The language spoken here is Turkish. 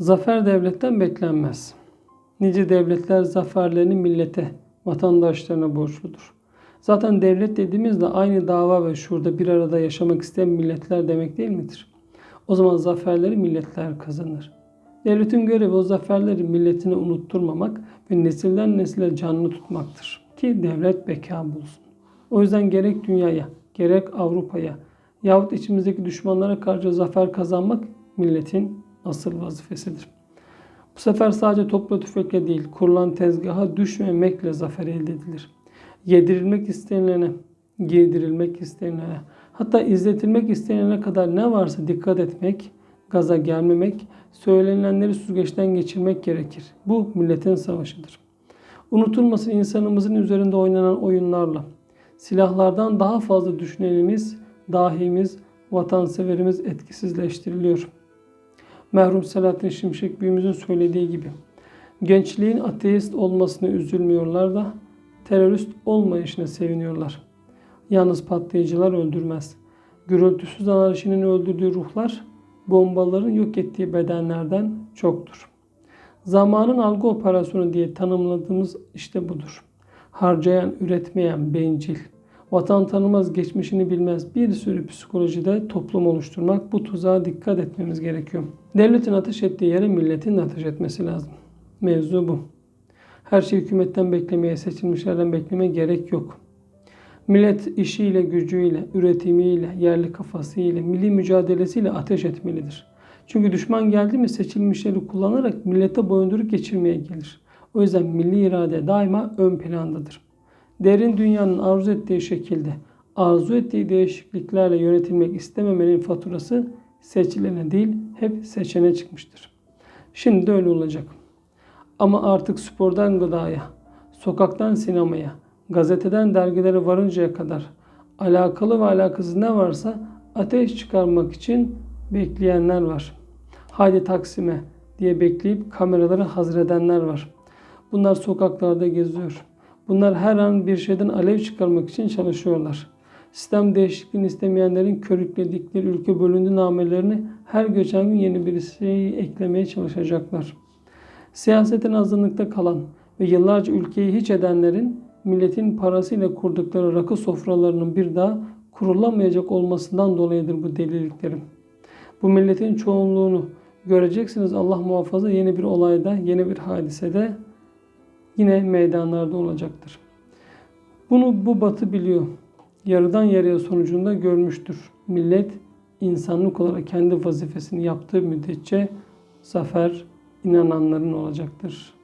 Zafer devletten beklenmez. Nice devletler zaferlerini millete, vatandaşlarına borçludur. Zaten devlet dediğimizde aynı dava ve şurada bir arada yaşamak isteyen milletler demek değil midir? O zaman zaferleri milletler kazanır. Devletin görevi o zaferleri milletine unutturmamak ve nesilden nesile canlı tutmaktır. Ki devlet beka bulsun. O yüzden gerek dünyaya, gerek Avrupa'ya yahut içimizdeki düşmanlara karşı zafer kazanmak milletin asıl vazifesidir. Bu sefer sadece topla tüfekle değil, kurulan tezgaha düşmemekle zafer elde edilir. Yedirilmek istenilene, giydirilmek istenilene, hatta izletilmek istenilene kadar ne varsa dikkat etmek, gaza gelmemek, söylenilenleri süzgeçten geçirmek gerekir. Bu milletin savaşıdır. Unutulmasın insanımızın üzerinde oynanan oyunlarla, silahlardan daha fazla düşünenimiz, dahimiz, vatanseverimiz etkisizleştiriliyor. Merhum Selahattin Şimşek büyüğümüzün söylediği gibi gençliğin ateist olmasına üzülmüyorlar da terörist olmayışına seviniyorlar. Yalnız patlayıcılar öldürmez. Gürültüsüz anarşinin öldürdüğü ruhlar bombaların yok ettiği bedenlerden çoktur. Zamanın algı operasyonu diye tanımladığımız işte budur. Harcayan, üretmeyen, bencil, vatan tanımaz, geçmişini bilmez bir sürü psikolojide toplum oluşturmak bu tuzağa dikkat etmemiz gerekiyor. Devletin ateş ettiği yere milletin de ateş etmesi lazım. Mevzu bu. Her şeyi hükümetten beklemeye, seçilmişlerden beklemeye gerek yok. Millet işiyle, gücüyle, üretimiyle, yerli kafasıyla, milli mücadelesiyle ateş etmelidir. Çünkü düşman geldi mi seçilmişleri kullanarak millete boyunduruk geçirmeye gelir. O yüzden milli irade daima ön plandadır. Derin dünyanın arzu ettiği şekilde, arzu ettiği değişikliklerle yönetilmek istememenin faturası seçilene değil, hep seçene çıkmıştır. Şimdi de öyle olacak. Ama artık spordan gıdaya, sokaktan sinemaya, gazeteden dergilere varıncaya kadar alakalı ve alakasız ne varsa ateş çıkarmak için bekleyenler var. Haydi Taksim'e diye bekleyip kameraları hazır edenler var. Bunlar sokaklarda geziyor. Bunlar her an bir şeyden alev çıkarmak için çalışıyorlar. Sistem değişikliğini istemeyenlerin körükledikleri ülke bölündü namelerini her geçen gün yeni bir şeyi eklemeye çalışacaklar. Siyasetin azınlıkta kalan ve yıllarca ülkeyi hiç edenlerin milletin parasıyla kurdukları rakı sofralarının bir daha kurulamayacak olmasından dolayıdır bu deliliklerim. Bu milletin çoğunluğunu göreceksiniz Allah muhafaza yeni bir olayda, yeni bir hadisede yine meydanlarda olacaktır. Bunu bu batı biliyor. Yarıdan yarıya sonucunda görmüştür. Millet insanlık olarak kendi vazifesini yaptığı müddetçe zafer inananların olacaktır.